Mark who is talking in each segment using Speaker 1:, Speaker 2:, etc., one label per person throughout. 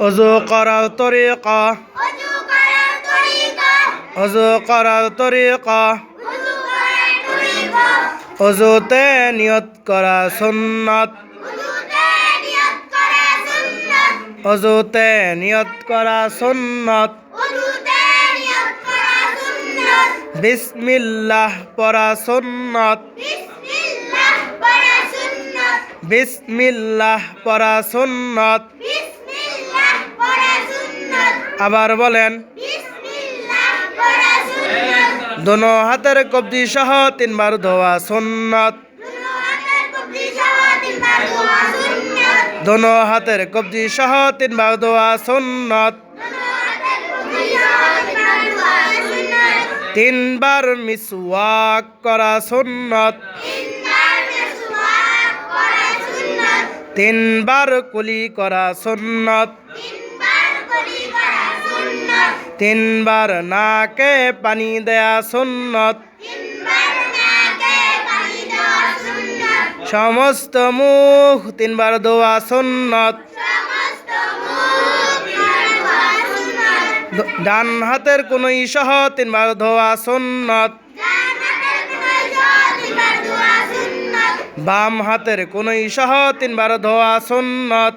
Speaker 1: অজু করার তরিকা
Speaker 2: অজু করার তরিকা
Speaker 1: অজুতে নিয়ত করা সুন্নত। অজুতে নিয়ত করা সুন্নাত। বিসমিল্লাহ পড়া সুন্নত।
Speaker 2: বিসমিল্লাহ পড়া সুন্নাত
Speaker 1: বিসমিল্লাহ পড়া সুন্নত
Speaker 2: বিসমিল্লাহ পড়া সুন্নাত
Speaker 1: আবার বলেন, দোনো হাতের কবজি সহ তিনবার ধোয়া সুন্নত।
Speaker 2: দুনো হাতের কবজি সহ তিনবার
Speaker 1: ধোয়া সুন্নত।
Speaker 2: তিনবার
Speaker 1: মিসওয়াক করা সুন্নাত।
Speaker 2: তিনবার
Speaker 1: কুলি করা সুন্নত।
Speaker 2: তিনবার
Speaker 1: নাকে পানি দেয়া সুন্নত। সমস্ত মুখ তিনবার ধোয়া সুন্নত। ডান হাতের কোনই সহ তিনবার ধোয়া সুন্নত। বাম হাতের কোনই সহ তিনবার ধোয়া সুন্নত।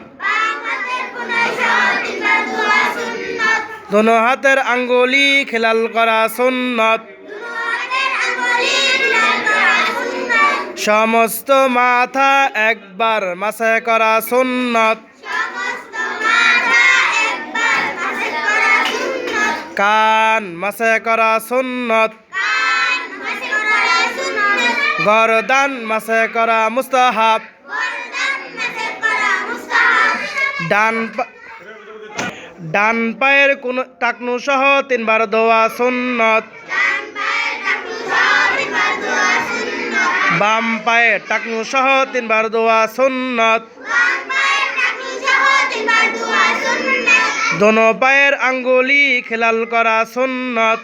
Speaker 1: দোনো হাতের আঙ্গুলি খেলাল করা সুন্নত। সমস্ত মাথা একবার মাসে করা সুন্নত। কান মাসে করা সুন্নত। গরদান মাসে করা মুস্তাহাব। ডান ডান পায়ের কোন টাকনু সহ তিনবার ধোয়া সুন্নত। বাম পায়ে
Speaker 2: টাকনু সহ তিনবার ধোয়া সুন্নাত।
Speaker 1: দোনো পায়ের আঙ্গুলি খেলাল করা সুন্নত।